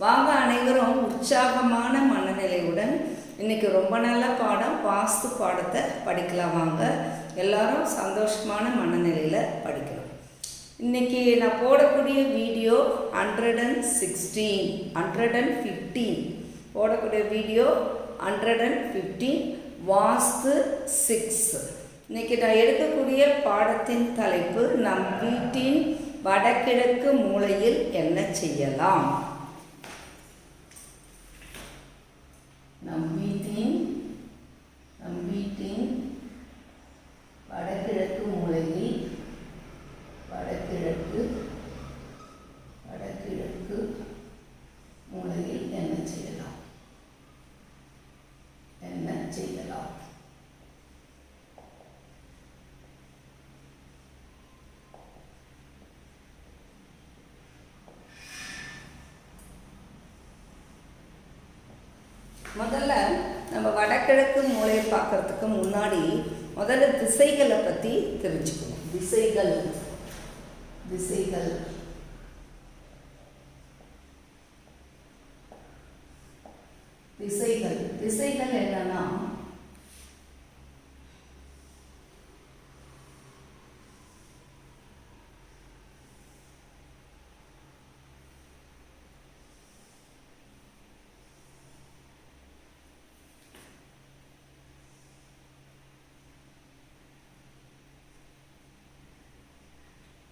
வாங்க அனைவரும் உற்சாகமான மனநிலையுடன் இன்னைக்கு ரொம்ப நல்ல பாடம் வாஸ்து பாடத்தை படிக்கலாம் வாங்க. எல்லாரும் சந்தோஷமான மனநிலையில் படிக்கணும். இன்னைக்கு நான் போடக்கூடிய video hundred and sixteen hundred and fifteen போடக்கூடிய video hundred and fifteen vastu six இன்னைக்கு நான் எடுக்கக்கூடிய பாடத்தின் தலைப்பு நம் வீட்டின் வடகிழக்கு மூலையில் என்ன செய்யலாம்? நம் வீட்டின் நம் வீட்டின் வடகிழக்கு மூலையில் வடகிழக்கு வடகிழக்கு மூலையில் என்ன செய்யலாம் என்ன செய்யலாம் முதல்ல நம்ம வடகிழக்கு மூலையை பார்க்கறதுக்கு முன்னாடி முதல்ல திசைகளை பற்றி தெரிஞ்சுக்கணும். திசைகள். திசைகள். திசைகள். திசைகள் என்னன்னா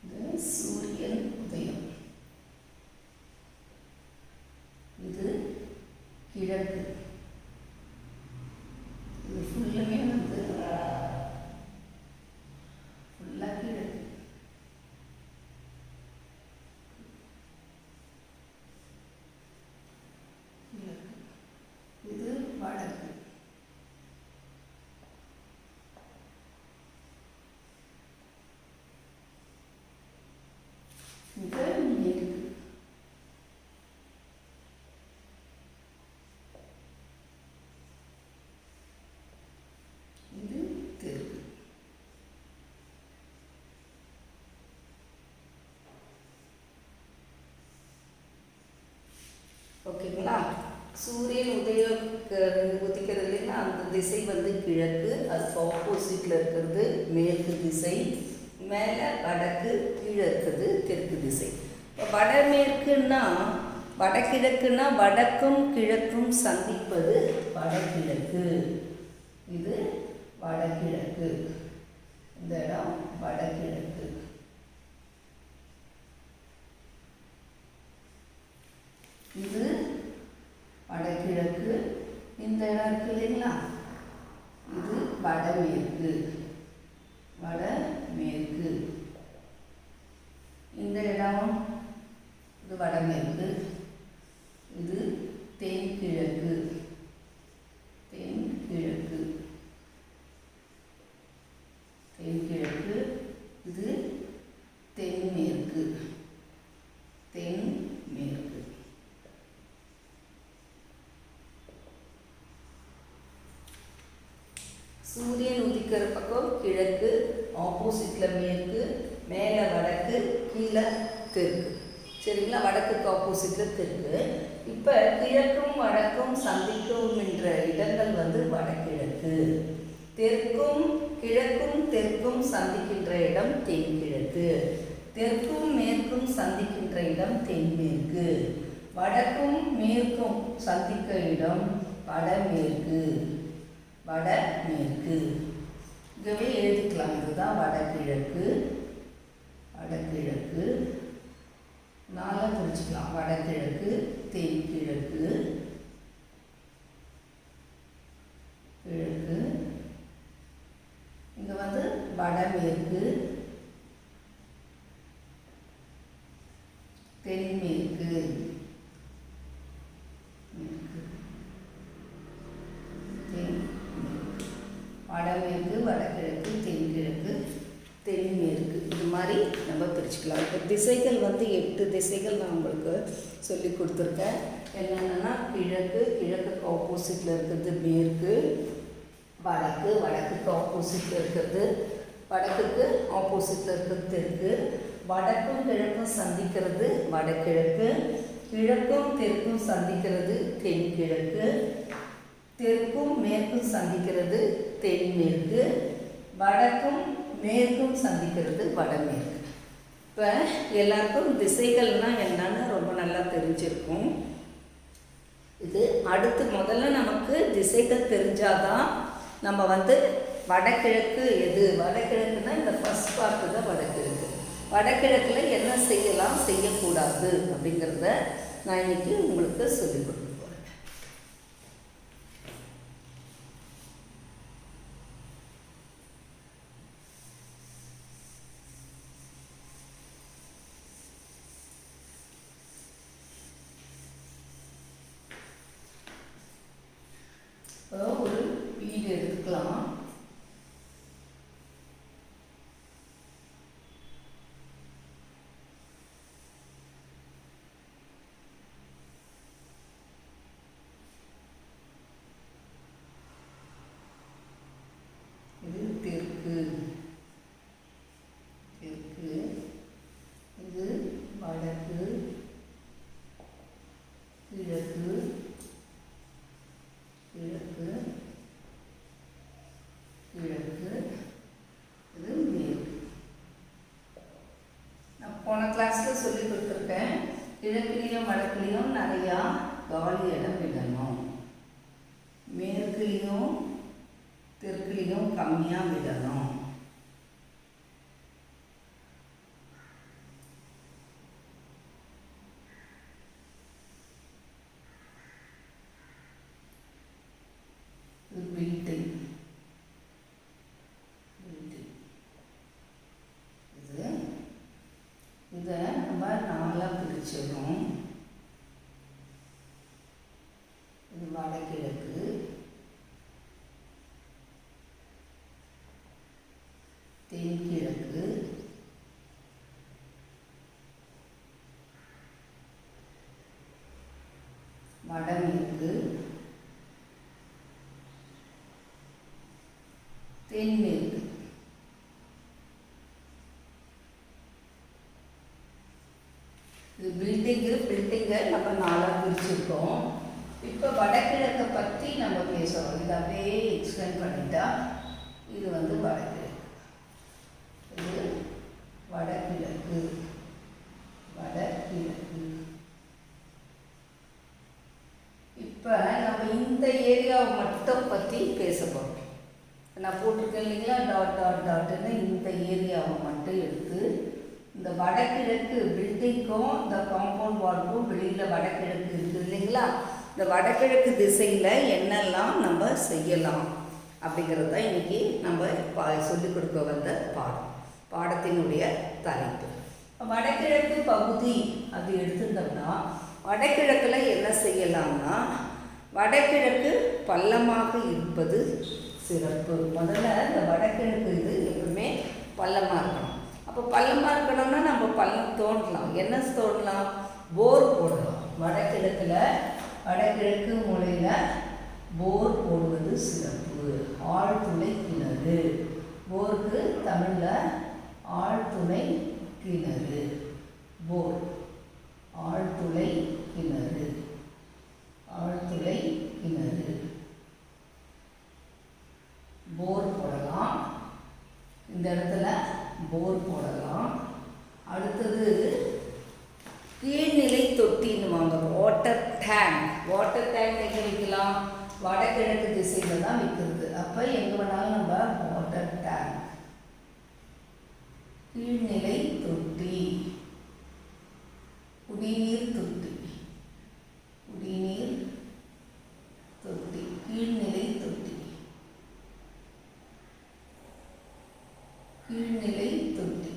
இது சூரியன் உதயம் இது கிழக்கு இது ஃபுல்லுமே வந்து ஃபுல்லாக கிழக்கு கிழக்கு இது வடக்கு இது மேற்கு இது தெற்கு ஓகேங்களா சூரியன் உதய உதிக்கிறது இல்லைன்னா அந்த திசை வந்து கிழக்கு அதுக்கு ஆப்போசிட்டில் இருக்கிறது மேற்கு திசை மேலே வடக்கு கிழக்குது தெற்கு திசை. இப்போ வடமேற்குன்னா வடகிழக்குன்னா வடக்கும் கிழக்கும் சந்திப்பது வடகிழக்கு. இது வடகிழக்கு. இந்த இடம் வடகிழக்கு. இது வடகிழக்கு. இந்த இடம் இருக்கு இல்லைங்களா? இது வடமேற்கு. வடமேற்கு இந்த இடம் இது வடமேற்கு இது தென்கிழக்கு தென்கிழக்கு தென்கிழக்கு இது தென்மேற்கு தென்மேற்கு சூரியன் உதிக்கிற பக்கம் கிழக்கு. ஆப்போசிட்டில் மேற்கு மேலே வடக்கு கீழே தெற்கு. சரிங்களா? வடக்குக்கு ஆப்போசிட்டில் தெற்கு. இப்போ கிழக்கும் வடக்கும் சந்திக்கும் என்ற இடங்கள் வந்து வடகிழக்கு. தெற்கும் கிழக்கும் தெற்கும் சந்திக்கின்ற இடம் தென்கிழக்கு. தெற்கும் மேற்கும் சந்திக்கின்ற இடம் தென்மேற்கு. வடக்கும் மேற்கும் சந்திக்க இடம் வடமேற்கு. வடமேற்கு. இதுவே எழுதிக்கலாம். இதுதான் வடகிழக்கு. வடகிழக்கு. நாளாக பிரிச்சுக்கலாம் வடகிழக்கு தென்கிழக்கு கிழக்கு இங்கே வந்து வடமேற்கு தென்மேற்கு திசைகள் வந்து எட்டு திசைகள் நான் உங்களுக்கு சொல்லி கொடுத்துருக்கேன். என்னென்னா கிழக்கு கிழக்குக்கு ஆப்போசிட்டில் இருக்கிறது மேற்கு வடக்கு வடக்குக்கு ஆப்போசிட்டில் இருக்கிறது வடக்குக்கு ஆப்போசிட்டில் இருக்கிறது தெற்கு வடக்கும் கிழக்கும் சந்திக்கிறது வடகிழக்கு கிழக்கும் தெற்கும் சந்திக்கிறது தென்கிழக்கு தெற்கும் மேற்கும் சந்திக்கிறது தென்மேற்கு வடக்கும் மேற்கும் சந்திக்கிறது வடமேற்கு. இப்போ எல்லாருக்கும் திசைகள்னால் என்னன்னு ரொம்ப நல்லா தெரிஞ்சிருக்கும். இது அடுத்து முதல்ல நமக்கு திசைகள் தெரிஞ்சாதான் நம்ம வந்து வடகிழக்கு எது? வடகிழக்குன்னா இந்த ஃபஸ்ட் பார்ட்டு தான் வடகிழக்கு. வடகிழக்கில் என்ன செய்யலாம்? செய்யக்கூடாது அப்படிங்கிறத நான் இன்னைக்கு உங்களுக்கு சொல்லிக் கொடுக்க போகிறேன் இப்போ ஒரு வீடு எடுத்துக்கலாம் இது தெற்கு தெற்கு இது வடக்கு கிழக்கு கிழக்கு கிழக்கு இது மேற்கு நான் போன கிளாஸில் சொல்லி கொடுத்துருக்கேன் கிழக்குலேயும் வடக்குலேயும் நிறையா காலி இடம் விடணும் மேற்குலேயும் தெற்குலேயும் கம்மியாக விடணும் இது பில்டிங் பில்டிங் இது இதை நம்ம நாலாக பிரிச்சிடணும் இது வடகிழக்கு தென்கிழக்கு வடமேற்கு தென்மேற்கு இது பில்டிங்கு பில்டிங்கை நம்ம நாளாக பிரிச்சிருக்கோம் இப்போ வடகிழக்கை பற்றி நம்ம பேசுகிறோம் இதை அப்படியே எக்ஸ்பிளைன் பண்ணிட்டா இது வந்து வடகிழக்கு இது வடகிழக்கு வடகிழக்கு இப்போ நம்ம இந்த ஏரியாவை மட்டும் பற்றி பேச போகிறோம் நான் போட்டிருக்கேன் இல்லைங்களா டாட் டாட் டாட்னு இந்த ஏரியாவை மட்டும் எடுத்து இந்த வடகிழக்கு பில்டிங்க்கும் இந்த காம்பவுண்ட் வால்க்கும் வெளியில் வடகிழக்கு இருக்குது இல்லைங்களா இந்த வடகிழக்கு திசையில் என்னெல்லாம் நம்ம செய்யலாம் அப்படிங்கிறது தான் இன்றைக்கி நம்ம பா சொல்லிக் கொடுக்க வந்த பாடம் பாடத்தினுடைய தலைப்பு. வடகிழக்கு பகுதி அப்படி எடுத்துட்டோம்னா வடகிழக்கில் என்ன செய்யலாம்னா வடகிழக்கு பள்ளமாக இருப்பது சிறப்பு. முதல்ல இந்த வடகிழக்கு இது எப்பவுமே பள்ளமாக இருக்கணும். அப்போ பள்ளமாக இருக்கணும்னா நம்ம பள்ளம் தோண்டலாம். என்ன தோண்டலாம்? போர் போடலாம். வடகிழக்கில் வடகிழக்கு மூலையில் போர் போடுவது சிறப்பு. ஆழ்துளை கிணறு. போருக்கு தமிழில் ஆழ்துளை கிணறு. போர். ஆழ்துளை கிணறு. ஆழ்துளை கிணறு. போர் போடலாம். இந்த இடத்துல போர் போடலாம். அடுத்தது கீழ்நிலை தொட்டின்னுவாங்க வாட்டர் டேங்க் வாட்டர் டேங்க் எங்கே விற்கலாம்? வடகிழக்கு திசையில் தான் விற்கிறது. அப்போ எங்கே வேணாலும் நம்ம வாட்டர் டேங்க் கீழ்நிலை தொட்டி. குடிநீர் தொட்டி குடிநீர் தொட்டி கீழ்நிலை தொட்டி கீழ்நிலை தொட்டி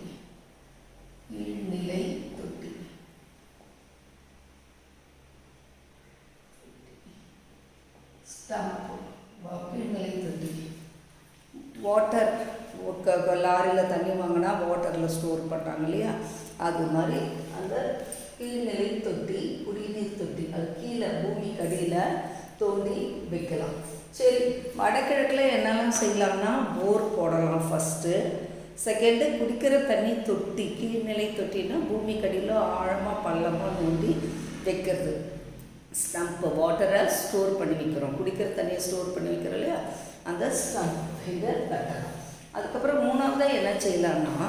கீழ்நிலை தொட்டி ஸ்டம்ப் கீழ்நிலை தொட்டி வாட்டர் லாரியில் தண்ணி வாங்கினா வாட்டரில் ஸ்டோர் பண்ணுறாங்க இல்லையா? அது மாதிரி அந்த கீழ்நிலை தொட்டி குடிநீர் தொட்டி அது கீழே பூமி கடியில் தோண்டி வைக்கலாம். சரி வடகிழக்கில் என்னெல்லாம் செய்யலாம்னா போர் போடலாம் ஃபஸ்ட்டு செகண்டு குடிக்கிற தண்ணி தொட்டி கீழ்நிலை தொட்டினா பூமி கடியில் ஆழமாக பள்ளமாக நோண்டி வைக்கிறது. ஸ்டம்ப் வாட்டரை ஸ்டோர் பண்ணி வைக்கிறோம். குடிக்கிற தண்ணியை ஸ்டோர் பண்ணி வைக்கிறோம் இல்லையா? அந்த ஸ்டம்ப் இதை கட்டலாம் அதுக்கப்புறம் மூணாவதாக என்ன செய்யலாம்னா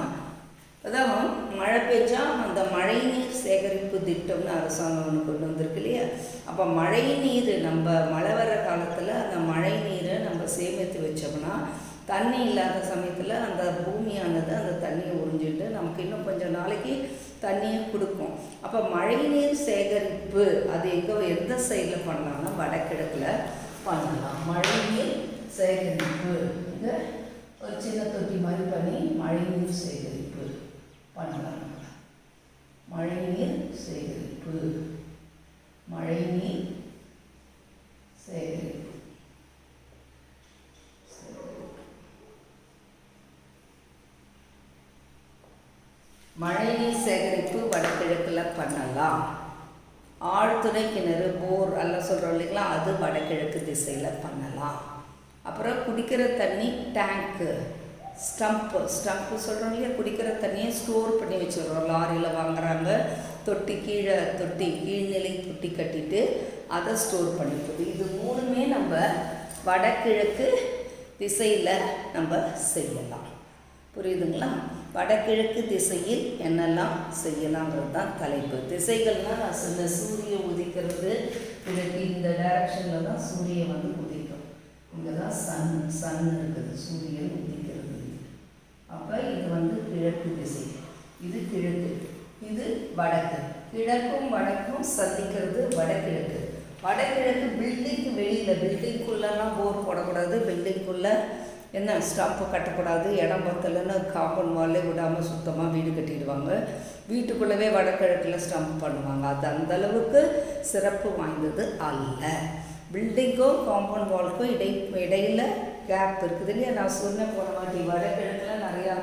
அதான் மழை பெஞ்சால் அந்த மழை நீர் சேகரிப்பு திட்டம்னு அரசாங்கம் ஒன்று கொண்டு வந்திருக்கு இல்லையா? அப்போ மழை நீர் நம்ம மழை வர காலத்தில் அந்த மழை நீரை நம்ம சேமித்து வச்சோம்னா தண்ணி இல்லாத சமயத்தில் அந்த பூமியானது அந்த தண்ணியை உறிஞ்சிட்டு நமக்கு இன்னும் கொஞ்சம் நாளைக்கு தண்ணியை கொடுக்கும். அப்போ மழைநீர் சேகரிப்பு அது எங்கே எந்த சைடில் பண்ணலாம்னா வடகிழக்கில் பண்ணலாம். மழை நீர் சேகரிப்பு. இந்த ஒரு சின்ன தொட்டி மாதிரி பண்ணி மழைநீர் சேகரிப்பு பண்ணலாம். மழைநீர் சேகரிப்பு. மழைநீர் சேகரிப்பு. மழைநீர் சேகரிப்பு வடகிழக்கில் பண்ணலாம். ஆழ்துளை கிணறு போர் எல்லாம் சொல்கிறோம் இல்லைங்களா? அது வடகிழக்கு திசையில் பண்ணலாம். அப்புறம் குடிக்கிற தண்ணி டேங்க்கு ஸ்டம்ப்பு ஸ்டம்ப்பு சொல்கிறோம் இல்லையா? குடிக்கிற தண்ணியை ஸ்டோர் பண்ணி வச்சுருறோம் லாரியில் வாங்குறாங்க. தொட்டி கீழே தொட்டி கீழ்நிலை தொட்டி கட்டிட்டு அதை ஸ்டோர் பண்ணிப்போது இது மூணுமே நம்ம வடகிழக்கு திசையில் நம்ம செய்யலாம். புரியுதுங்களா? வடகிழக்கு திசையில் என்னெல்லாம் செய்யலாங்கிறது தான் தலைப்பு. திசைகள்னால் நான் சொன்ன சூரியன் உதிக்கிறது இதுக்கு இந்த டைரக்ஷனில் தான் சூரியன் வந்து இங்கே தான் சன் சன் இருக்குது சூரியன் உதிக்கிறது. அப்போ இது வந்து கிழக்கு திசை. இது கிழக்கு. இது வடக்கு. கிழக்கும் வடக்கும் சந்திக்கிறது வடகிழக்கு. வடகிழக்கு பில்டிங்க்கு வெளியில் பில்டிங்குள்ளெல்லாம் போர் போடக்கூடாது. பில்டிங்குள்ளே என்ன ஸ்டம்ப்பு கட்டக்கூடாது. இடம் பத்தலைன்னு காம்பவுண்ட் வாலே விடாமல் சுத்தமாக வீடு கட்டிடுவாங்க. வீட்டுக்குள்ளவே வடகிழக்கில் ஸ்டம்ப் பண்ணுவாங்க. அது அந்தளவுக்கு சிறப்பு வாய்ந்தது அல்ல. பில்டிங்க்கும் காம்பவுண்ட் வால்க்கும் இடை இடையில் கேப் இருக்குது இல்லையா? நான் சொன்ன போன வாட்டி வடகிழக்கில் நிறையா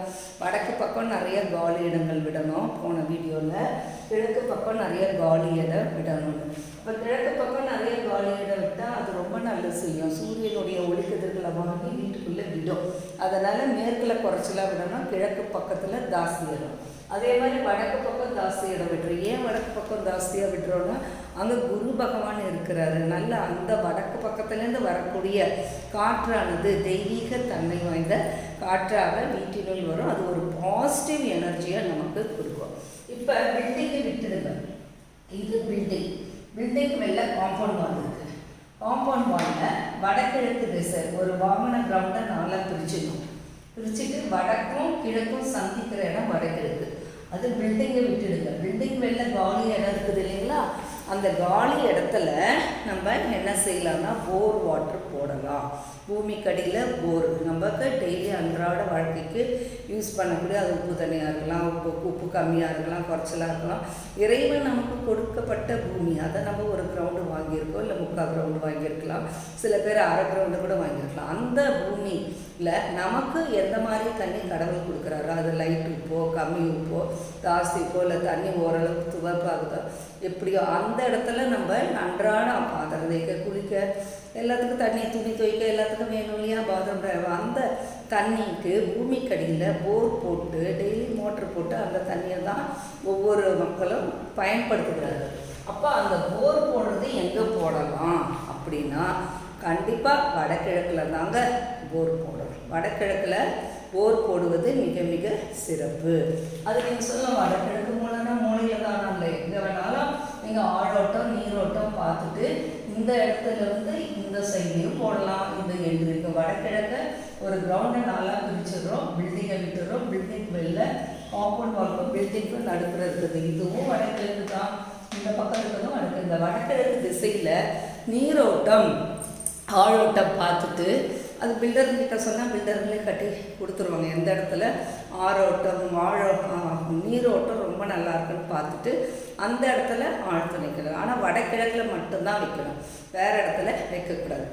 வடக்கு பக்கம் நிறைய காலி இடங்கள் விடணும் போன வீடியோவில் கிழக்கு பக்கம் நிறைய காலி இடம் விடணும். இப்போ கிழக்கு பக்கம் நிறைய காலி இடம் விட்டால் அது ரொம்ப நல்லது செய்யும். சூரியனுடைய ஒளிக்கதிர்களை வாங்கி வீட்டுக்குள்ளே விடும். அதனால் மேற்கில் குறைச்சலாக விடணும் கிழக்கு பக்கத்தில் தாசி இடம். அதே மாதிரி வடக்கு பக்கம் ஜாஸ்தியாக இடம் விட்டுரும் ஏன் வடக்கு பக்கம் ஜாஸ்தியாக விட்டுறோன்னா அங்கே குரு பகவான் இருக்கிறாரு. நல்ல அந்த வடக்கு பக்கத்துலேருந்து வரக்கூடிய காற்றானது தெய்வீக தன்மை வாய்ந்த காற்றாக வீட்டினுள் வரும். அது ஒரு பாசிட்டிவ் எனர்ஜியாக நமக்கு கொடுக்கும். இப்போ பில்டிங்கை விட்டுடுங்க. இது பில்டிங் பில்டிங் வெளில காம்பவுண்ட் வால் இருக்குது காம்பவுண்ட் வாலில் வடகிழக்கு திசை ஒரு வாகன கிரவுண்டை நாளாக பிரிச்சிடணும் பிரிச்சுட்டு வடக்கும் கிழக்கும் சந்திக்கிற இடம் வடகிழக்கு. அது பில்டிங்கை விட்டுடுங்க. பில்டிங் மேலே காலி இடம் இருக்குது இல்லைங்களா? அந்த காலி இடத்துல நம்ம என்ன செய்யலாம்னா போர் வாட்டர் போடலாம். பூமிக்கடியில் போர். நமக்கு டெய்லி அன்றாட வாழ்க்கைக்கு யூஸ் பண்ணக்கூடிய அது உப்பு தண்ணியாக இருக்கலாம் உப்பு உப்பு கம்மியாக இருக்கலாம் குறைச்சலாக இருக்கலாம். இறைவன் நமக்கு கொடுக்கப்பட்ட பூமி. அதை நம்ம ஒரு கிரவுண்டு வாங்கியிருக்கோம் இல்லை முக்கால் கிரவுண்டு வாங்கியிருக்கலாம். சில பேர் அரை கிரவுண்டு கூட வாங்கியிருக்கலாம். அந்த பூமியில் நமக்கு எந்த மாதிரி தண்ணி கடவுள் கொடுக்குறாரோ அது லைட் உப்போ கம்மி உப்போ ஜாஸ்தி உப்போ இல்லை தண்ணி ஓரளவுக்கு துவப்பாகுதோ எப்படியோ அந்த இடத்துல நம்ம அன்றாடம் பாத்திரம் தேய்க்க குளிக்க எல்லாத்துக்கும் தண்ணி துணி துவைக்க எல்லாத்துக்கும் வேணும் இல்லையா? பாத்ரூம் அந்த தண்ணிக்கு பூமிக்கடியில் போர் போட்டு டெய்லி மோட்ரு போட்டு அந்த தண்ணியை தான் ஒவ்வொரு மக்களும் பயன்படுத்துகிறாரு அப்போ அந்த போர் போடுறது எங்கே போடலாம்? அப்படின்னா கண்டிப்பாக வடகிழக்கில் தாங்க போர் போடணும். வடகிழக்கில் போர் போடுவது மிக மிக சிறப்பு. அது நீங்கள் சொல்லலாம் வடகிழக்கு மூலம்னா மூலையில் தானே இல்லை எங்கே வேணாலும் நீங்கள் ஆழோட்டம் நீரோட்டம் பார்த்துட்டு இந்த இடத்துல வந்து இந்த சைட்லேயும் போடலாம். இது எங்களுக்கு வடகிழக்க ஒரு கிரவுண்டை நல்லா பிரிச்சிடுறோம். பில்டிங்கை விட்டுடுறோம். பில்டிங் வெளில காம்பவுண்ட் வால்க்கும் பில்டிங்க்கும் நடுப்புற இருக்குது இதுவும் வடகிழக்கு தான். இந்த பக்கம் இருக்கிறதும் வடக்கு. இந்த வடகிழக்கு திசையில் நீரோட்டம் ஆழோட்டம் பார்த்துட்டு அது பில்டர்கிட்ட சொன்னால் பில்டர்களே கட்டி கொடுத்துருவாங்க. எந்த இடத்துல? ஆரோட்டம் ஆழோ நீரோட்டம் ரொம்ப நல்லா இருக்குன்னு பார்த்துட்டு அந்த இடத்துல ஆழ்துணை கிணறு. ஆனால் வடகிழக்கில் மட்டும்தான் வைக்கணும். வேறு இடத்துல வைக்கக்கூடாது.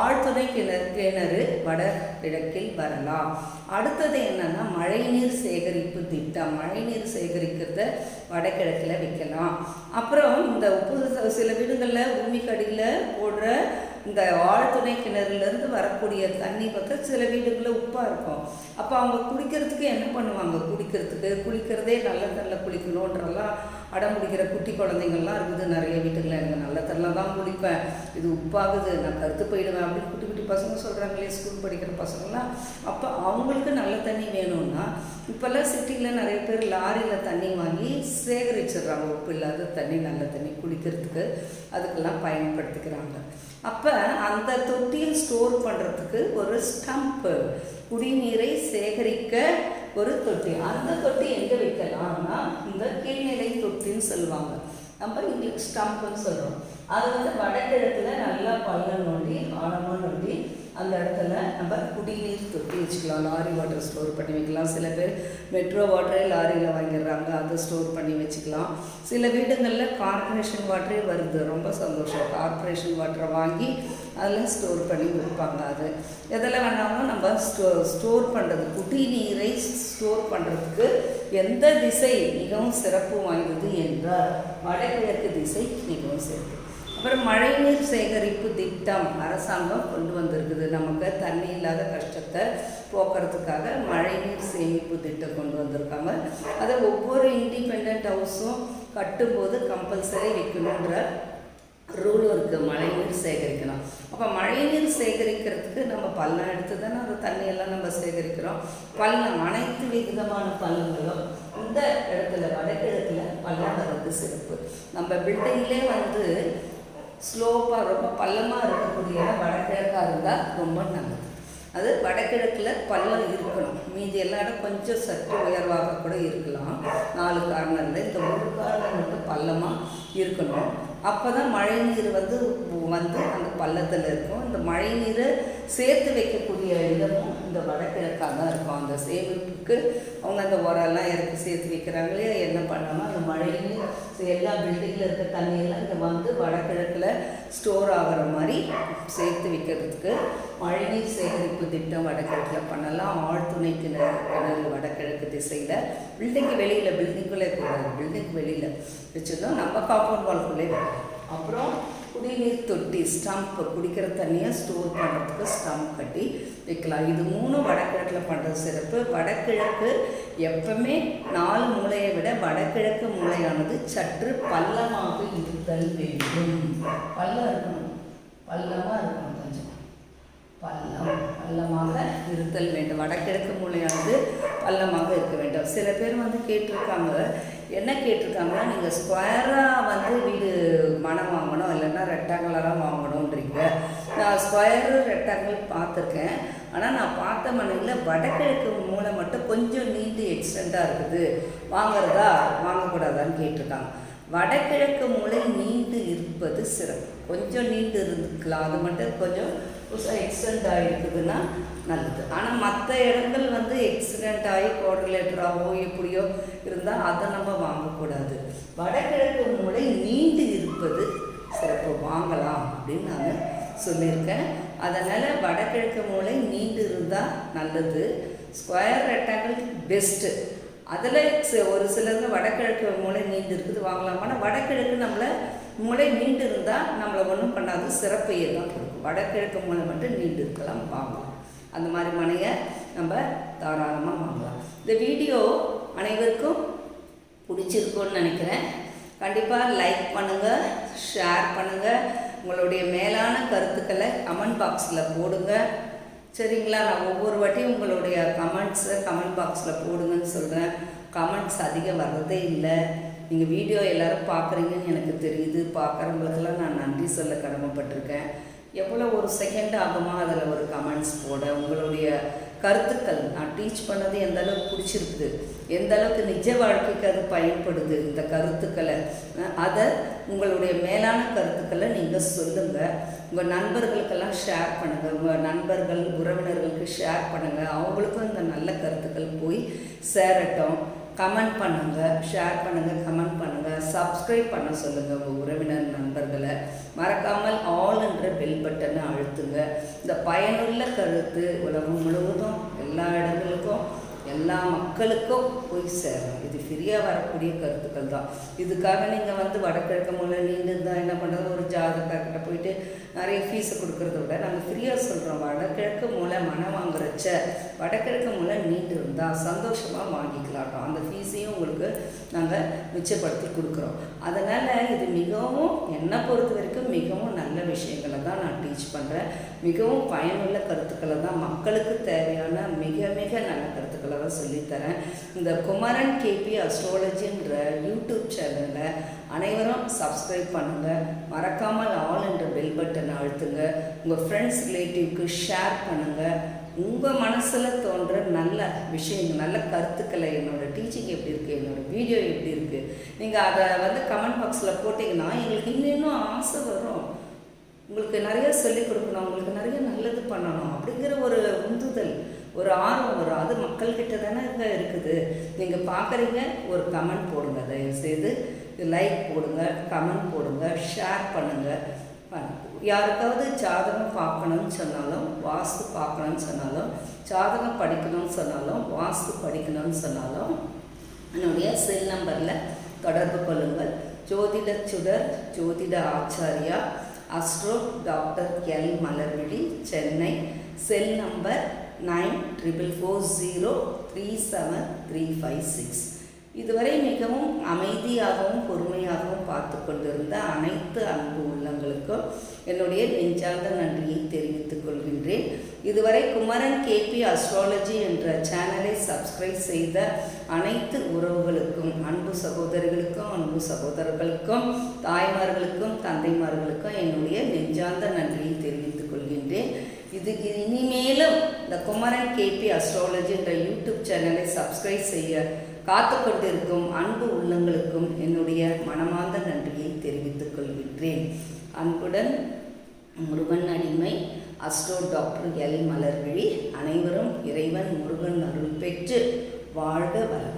ஆழ்துணை கிணறு கிணறு வடகிழக்கில் வரலாம். அடுத்தது என்னென்னா மழைநீர் சேகரிப்பு திட்டம். மழைநீர் சேகரிக்கிறத வடகிழக்கில் வைக்கலாம். அப்புறம் இந்த உப்பு சில வீடுகளில் பூமிக்கடியில் போடுற இந்த ஆழ்துணை கிணறுலேருந்து வரக்கூடிய தண்ணி பார்த்தா சில வீடுகளில் உப்பாக இருக்கும். அப்போ அவங்க குடிக்கிறதுக்கு என்ன பண்ணுவாங்க? குடிக்கிறதுக்கு குளிக்கிறதே நல்ல நல்ல குளிக்கணுன்றலாம் அடம் பிடிக்கிற குட்டி குழந்தைங்கள்லாம் இருக்குது நிறைய வீட்டுகளில் எனக்கு நல்ல தண்ணில் தான் குளிப்பேன் இது உப்பாகுது. நான் கருத்து போயிடுவேன் அப்படின்னு குட்டி குட்டி பசங்க சொல்கிறாங்களே ஸ்கூல் படிக்கிற பசங்களாம் அப்போ அவங்களுக்கு நல்ல தண்ணி வேணும்னா இப்போல்லாம் சிட்டியில் நிறைய பேர் லாரியில் தண்ணி வாங்கி சேகரிச்சிடுறாங்க. உப்பு இல்லாத தண்ணி நல்ல தண்ணி குடிக்கிறதுக்கு அதுக்கெல்லாம் பயன்படுத்திக்கிறாங்க. அப்போ அந்த தொட்டியில் ஸ்டோர் பண்ணுறதுக்கு ஒரு ஸ்டம்ப்பு குடிநீரை சேகரிக்க ஒரு தொட்டி. அந்த தொட்டி எங்கே வைக்கலாம்னா இந்த கீழ்நிலை தொட்டின்னு சொல்லுவாங்க. நம்ம இங்கிலீஷ் ஸ்டம்ப்னு சொல்கிறோம் அது வந்து வடகிழக்கில் நல்லா பள்ளம் நோண்டி ஆழமாக நோண்டி அந்த இடத்துல நம்ம குடிநீர் தொட்டி வச்சுக்கலாம். லாரி வாட்டர் ஸ்டோர் பண்ணி வைக்கலாம். சில பேர் மெட்ரோ வாட்டரே லாரியில் வாங்கிடுறாங்க. அதை ஸ்டோர் பண்ணி வச்சுக்கலாம். சில வீடுங்களில் கார்பரேஷன் வாட்டரே வருது. ரொம்ப சந்தோஷம். கார்பரேஷன் வாட்டரை வாங்கி அதெல்லாம் ஸ்டோர் பண்ணி வைப்பாங்க அது. எதெல்லாம் வேணாமோ நம்ம ஸ்டோ ஸ்டோர் பண்ணுறது குடிநீரை ஸ்டோர் பண்ணுறதுக்கு எந்த திசை மிகவும் சிறப்பு வாய்ந்தது என்றால் வடகிழக்கு திசை மிகவும் சிறப்பு. அப்புறம் மழைநீர் சேகரிப்பு திட்டம் அரசாங்கம் கொண்டு வந்திருக்குது. நமக்கு தண்ணி இல்லாத கஷ்டத்தை போக்குறதுக்காக மழைநீர் சேமிப்பு திட்டம் கொண்டு வந்திருக்காங்க. அதை ஒவ்வொரு இண்டிபெண்ட் ஹவுஸும் கட்டும்போது கம்பல்சரி வைக்கணுன்ற ரூலும் இருக்குது மழைநீர் சேகரிக்கணும். அப்போ மழைநீர் சேகரிக்கிறதுக்கு நம்ம பள்ளம் எடுத்து தானே அந்த தண்ணியெல்லாம் நம்ம சேகரிக்கிறோம். பள்ளம் அனைத்து விதமான பள்ளங்களும் இந்த இடத்துல வடகிழக்கில் பள்ளம் வர்றது சிறப்பு. நம்ம பில்டிங்லே வந்து ஸ்லோப்பாக ரொம்ப பள்ளமாக இருக்கக்கூடிய வடகிழக்காக இருந்தால் ரொம்ப நல்லது. அது வடகிழக்கில் பள்ளம் இருக்கணும். மீதி எல்லா இடம் கொஞ்சம் சற்று உயர்வாக கூட இருக்கலாம். நாலு கார்னரில் இந்த ஒரு காரணம் மட்டும் பள்ளமாக இருக்கணும். அப்போ தான் மழை நீர் வந்து வந்து அந்த பள்ளத்தில் இருக்கும். இந்த மழை நீரை சேர்த்து வைக்கக்கூடிய இடமும் இந்த வடகிழக்காக தான் இருக்கும். அந்த சேமிப்புக்கு அவங்க அந்த உரம்லாம் இறக்கி சேர்த்து வைக்கிறாங்களே என்ன பண்ணாமல் அந்த மழையிலையும் எல்லா பில்டிங்கில் இருக்க தண்ணியெல்லாம் இங்கே வந்து வடகிழக்கில் ஸ்டோர் ஆகிற மாதிரி சேர்த்து வைக்கிறதுக்கு மழைநீர் சேகரிப்பு திட்டம் வடகிழக்கில் பண்ணலாம். ஆழ்துணை கிணறு கிணறு வடகிழக்கு திசையில் பில்டிங்கு வெளியில் பில்டிங்குள்ளே கூடாது பில்டிங் வெளியில் வச்சுருந்தோம். நம்ம காம்பவுண்ட் வால்குள்ளே வைக்கலாம் அப்புறம் குடிநீர் தொட்டி ஸ்டம்ப் குடிக்கிற தண்ணியை ஸ்டோர் பண்ணுறதுக்கு ஸ்டம்ப் கட்டி வைக்கலாம். இது மூணு வடகிழக்கில் பண்ணுறது சிறப்பு. வடகிழக்கு எப்பவுமே நாலு மூலையை விட வடகிழக்கு மூலையானது சற்று பள்ளமாக இருத்தல் வேண்டும். பள்ளம் இருக்கணும். பள்ளமாக இருக்கணும் கொஞ்சம். பள்ளம் பள்ளமாக இருத்தல் வேண்டும். வடகிழக்கு மூலையானது பள்ளமாக இருக்க வேண்டும். சில பேர் வந்து கேட்டிருக்காங்க என்ன கேட்டிருக்காங்கன்னா நீங்கள் ஸ்கொயராக வந்து வீடு மனம் வாங்கணும் இல்லைன்னா ரெக்டாங்குலராக வாங்கணுன்றீங்க நான் ஸ்கொயரு ரெக்டாங்கிள் பார்த்துருக்கேன். ஆனால் நான் பார்த்த மனையில் வடகிழக்கு மூளை மட்டும் கொஞ்சம் நீண்டு எக்ஸ்டெண்டாக இருக்குது. வாங்குறதா வாங்கக்கூடாதான்னு கேட்டிருக்காங்க. வடகிழக்கு மூளை நீண்டு இருப்பது சிறப்பு. கொஞ்சம் நீண்டு இருந்துக்கலாம். அது மட்டும் கொஞ்சம் எக்ஸிடெண்ட் ஆகிருக்குதுன்னா நல்லது. ஆனால் மற்ற இடங்கள் வந்து எக்ஸிடெண்ட் ஆகி குவாட்ரிலேட்டராகவோ எப்படியோ இருந்தால் அதை நம்ம வாங்கக்கூடாது. வடகிழக்கு மூளை நீண்டு இருப்பது சிறப்பு. வாங்கலாம் அப்படின்னு நான் சொல்லியிருக்கேன். அதனால் வடகிழக்கு மூளை நீண்டு இருந்தால் நல்லது. ஸ்கொயர் ரெக்டாங்கிள் பெஸ்ட்டு அதில் ஒரு சிலருக்கு வடகிழக்கு மூளை நீண்டு இருக்குது வாங்கலாம். ஆனால் வடகிழக்கு நம்மளை மூளை நீண்டு இருந்தால் நம்மளை ஒன்றும் பண்ணாது. சிறப்பையே தான் கொடுக்கும். வடகிழக்கு மூளை மட்டும் நீண்டு இருக்கலாம் வாங்கலாம். அந்த மாதிரி மனையை நம்ம தாராளமாக வாங்கலாம். இந்த வீடியோ அனைவருக்கும் பிடிச்சிருக்கும்னு நினைக்கிறேன். கண்டிப்பாக லைக் பண்ணுங்கள் ஷேர் பண்ணுங்கள் உங்களுடைய மேலான கருத்துக்களை கமெண்ட் பாக்ஸில் போடுங்க. சரிங்களா? நான் ஒவ்வொரு வாட்டியும் உங்களுடைய கமெண்ட்ஸை கமெண்ட் பாக்ஸில் போடுங்கன்னு சொல்கிறேன் கமெண்ட்ஸ் அதிகம் வர்றதே இல்லை. நீங்கள் வீடியோ எல்லோரும் பார்க்குறீங்கன்னு எனக்கு தெரியுது. பார்க்குறவங்களுக்கெல்லாம் நான் நன்றி சொல்ல கடமைப்பட்டிருக்கேன். எவ்வளோ ஒரு செகண்ட் ஆகுமா அதில் ஒரு கமெண்ட்ஸ் போட உங்களுடைய கருத்துக்கள். நான் டீச் பண்ணது எந்த அளவுக்கு பிடிச்சிருக்குது எந்த அளவுக்கு நிஜ வாழ்க்கைக்கு அது பயன்படுது இந்த கருத்துக்களை. அதை உங்களுடைய மேலான கருத்துக்களை நீங்கள் சொல்லுங்கள் உங்கள் நண்பர்களுக்கெல்லாம் ஷேர் பண்ணுங்கள் உங்கள் நண்பர்கள் உறவினர்களுக்கு ஷேர் பண்ணுங்கள் அவங்களுக்கும் இந்த நல்ல கருத்துக்கள் போய் சேரட்டும். கமெண்ட் பண்ணுங்கள் ஷேர் பண்ணுங்கள் கமெண்ட் பண்ணுங்கள் சப்ஸ்கிரைப் பண்ண சொல்லுங்கள் உங்கள் உறவினர் நண்பர்களை. மறக்காமல் ஆல் என்ற பெல் பட்டனை அழுத்துங்க. இந்த பயனுள்ள கருத்து உலகம் முழுவதும் எல்லா இடங்களுக்கும் எல்லா மக்களுக்கும் போய் சேரும் இது ஃப்ரீயாக வரக்கூடிய கருத்துக்கள் தான். இதுக்காக நீங்கள் வந்து வடகிழக்கு மூலம் நீண்டு தான் என்ன பண்ணுறது ஒரு ஜாதகர்கிட்ட போயிட்டு நிறைய ஃபீஸை கொடுக்கறத விட நாங்கள் ஃப்ரீயாக சொல்கிறோம் வடகிழக்கு மூலம் மனம் வாங்குறச்ச வடகிழக்கு மூலம் நீண்டு இருந்தால் சந்தோஷமாக வாங்கிக்கலாட்டோம் அந்த ஃபீஸையும் உங்களுக்கு நாங்கள் மிச்சப்படுத்தி கொடுக்குறோம். அதனால் இது மிகவும் என்னை பொறுத்த வரைக்கும் மிகவும் நல்ல விஷயங்களை தான் நான் டீச் பண்ணுறேன் மிகவும் பயனுள்ள கருத்துக்களை தான் மக்களுக்கு தேவையான மிக மிக நல்ல கருத்துக்களை தான் சொல்லித்தரேன். இந்த குமரன் கேபி அஸ்ட்ராலஜின்ற யூடியூப் சேனலை அனைவரும் சப்ஸ்கிரைப் பண்ணுங்கள் மறக்காமல் ஆல் என்ற பெல் பட்டனை அழுத்துங்க. உங்கள் ஃப்ரெண்ட்ஸ் ரிலேட்டிவ்க்கு ஷேர் பண்ணுங்கள் உங்கள் மனசில் தோன்ற நல்ல விஷயங்கள் நல்ல கருத்துக்களை என்னோடய டீச்சிங் எப்படி இருக்குது என்னோடய வீடியோ எப்படி இருக்குது நீங்கள் அதை வந்து கமெண்ட் பாக்ஸில் போட்டிங்கன்னா எங்களுக்கு இன்னும் இன்னும் ஆசை வரும். உங்களுக்கு நிறைய சொல்லிக் கொடுக்கணும் உங்களுக்கு நிறைய நல்லது பண்ணணும் அப்படிங்கிற ஒரு உந்துதல். ஒரு ஆர்வம் வரும். அது மக்கள்கிட்ட தானே இருக்குது. நீங்கள் பார்க்குறீங்க ஒரு கமெண்ட் போடுங்க. தயவுசெய்து லைக் போடுங்க கமெண்ட் போடுங்க ஷேர் பண்ணுங்கள் யாருக்காவது ஜாதகம் பார்க்கணும்னு சொன்னாலும் வாஸ்து பார்க்கணும்னு சொன்னாலும் ஜாதகம் படிக்கணும்னு சொன்னாலும் வாஸ்து படிக்கணும்னு சொன்னாலும் என்னுடைய செல் நம்பரில் தொடர்பு கொள்ளுங்கள். ஜோதிட சுடர் ஜோதிட Acharya astro doctor L Malarvizhi Chennai. Cell number nine triple four zero three seven three five six. இதுவரை மிகவும் அமைதியாகவும் பொறுமையாகவும் பார்த்து கொண்டிருந்த அனைத்து அன்பு உள்ளங்களுக்கும் என்னுடைய நெஞ்சார்ந்த நன்றியை தெரிவித்துக் கொள்கின்றேன். இதுவரை குமரன் கேபி அஸ்ட்ராலஜி என்ற சேனலை சப்ஸ்கிரைப் செய்த அனைத்து உறவுகளுக்கும் அன்பு சகோதரிகளுக்கும் அன்பு சகோதரர்களுக்கும் தாய்மார்களுக்கும் தந்தைமார்களுக்கும் என்னுடைய நெஞ்சார்ந்த நன்றியை தெரிவித்துக் கொள்கின்றேன். இது இனிமேலும் இந்த குமரன் கேபி அஸ்ட்ராலஜின்ற யூடியூப் சேனலை சப்ஸ்கிரைப் செய்ய காத்து கொண்டிருக்கும் அன்பு உள்ளங்களுக்கும் என்னுடைய மனமார்ந்த நன்றியை தெரிவித்துக் கொள்கின்றேன். அன்புடன் முருகன் அடிமை அஸ்ட்ரோ டாக்டர் எல் மலர்விழி அனைவரும் இறைவன் முருகன் அருள் பெற்று வாழ்க வளம்.